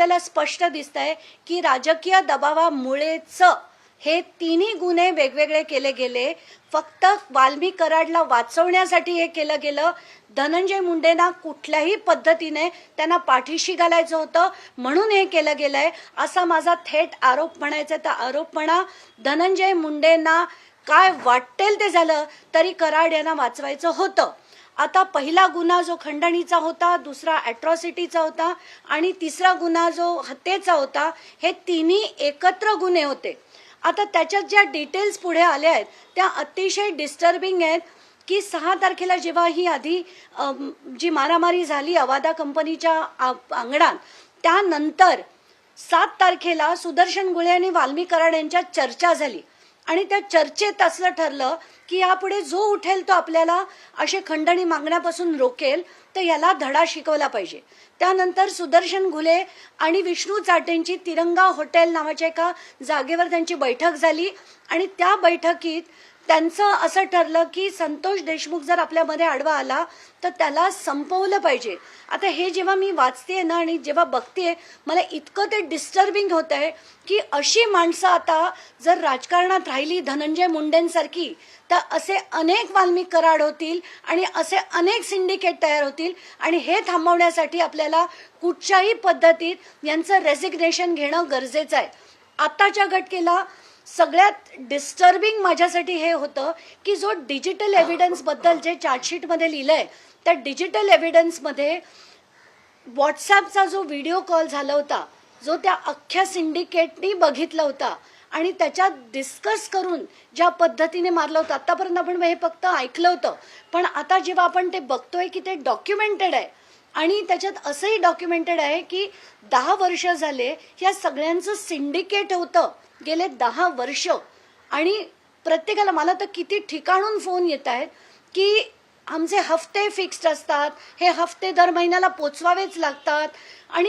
आपल्याला स्पष्ट दिसत आहे की राजकीय दबावामुळेच हे तिन्ही गुन्हे वेगवेगळे केले गेले. फक्त वाल्मी कराडला वाचवण्यासाठी हे केलं गेलं. धनंजय मुंडेंना कुठल्याही पद्धतीने त्यांना पाठीशी घालायचं होतं. म्हणून हे केलं गेलं आहे असा माझा थेट आरोप म्हणायचा तर आरोप म्हणा धनंजय मुंडेंना काय वाटेल ते झालं तरी कराड यांना वाचवायचं होतं. आता पहिला गुन्हा जो खंडणीचा होता दुसरा अॅट्रॉसिटीचा होता आणि तिसरा गुन्हा जो हत्येचा होता हे तिन्ही एकत्र गुन्हे होते. आता त्याच्यात ज्या डिटेल्स पुढे आल्या आहेत त्या अतिशय डिस्टर्बिंग आहेत की सहा तारखेला जेव्हा ही आधी जी मारामारी झाली अवादा कंपनीच्या आ- अंगणात त्यानंतर सात तारखेला सुदर्शन गुळे आणि वाल्मी कराड यांच्यात चर्चा झाली. आणि त्या चर्चेत असं ठरलं की यापुढे जो उठेल तो आपल्याला असे खंडणी मागण्यापासून रोकेल तर याला धडा शिकवला पाहिजे. त्यानंतर सुदर्शन घुले आणि विष्णू चाटेंची तिरंगा हॉटेल नावाच्या एका जागेवर त्यांची बैठक झाली आणि त्या बैठकीत त्यांचं असं ठरलं की संतोष देशमुख जर आपल्यामध्ये आडवा आला तर त्याला संपवलं पाहिजे. आता हे जेव्हा मी वाचते ना आणि जेव्हा बघते मला इतकं ते डिस्टर्बिंग होत आहे की अशी माणसं आता जर राजकारणात राहिली धनंजय मुंडेंसारखी तर असे अनेक वाल्मिक कराड होतील आणि असे अनेक सिंडिकेट तयार होतील आणि हे थांबवण्यासाठी आपल्याला कुठच्याही पद्धतीत यांचं रेसिग्नेशन घेणं गरजेचं आहे. आताच्या घटकेला सगळ्यात डिस्टर्बिंग माझ्यासाठी हे होतं की जो डिजिटल एव्हिडन्सबद्दल जे चार्जशीटमध्ये लिहिलं आहे त्या डिजिटल एव्हिडन्समध्ये व्हॉट्सॲपचा जो व्हिडिओ कॉल झाला होता जो त्या अख्ख्या सिंडिकेटनी बघितला होता आणि त्याच्यात डिस्कस करून ज्या पद्धतीने मारलं होतं आत्तापर्यंत आपण हे फक्त ऐकलं होतं. पण आता जेव्हा आपण ते बघतोय की ते डॉक्युमेंटेड आहे आणि त्याच्यात असंही डॉक्युमेंटेड आहे की दहा वर्ष झाले ह्या सगळ्यांचं सिंडिकेट होतं. गेले दहा वर्ष. आणि प्रत्येकाला मला तर किती ठिकाणून फोन येत आहेत की आमचे हफ्ते फिक्स्ड असतात. हे हफ्ते दर महिन्याला पोचवावेच लागतात. आणि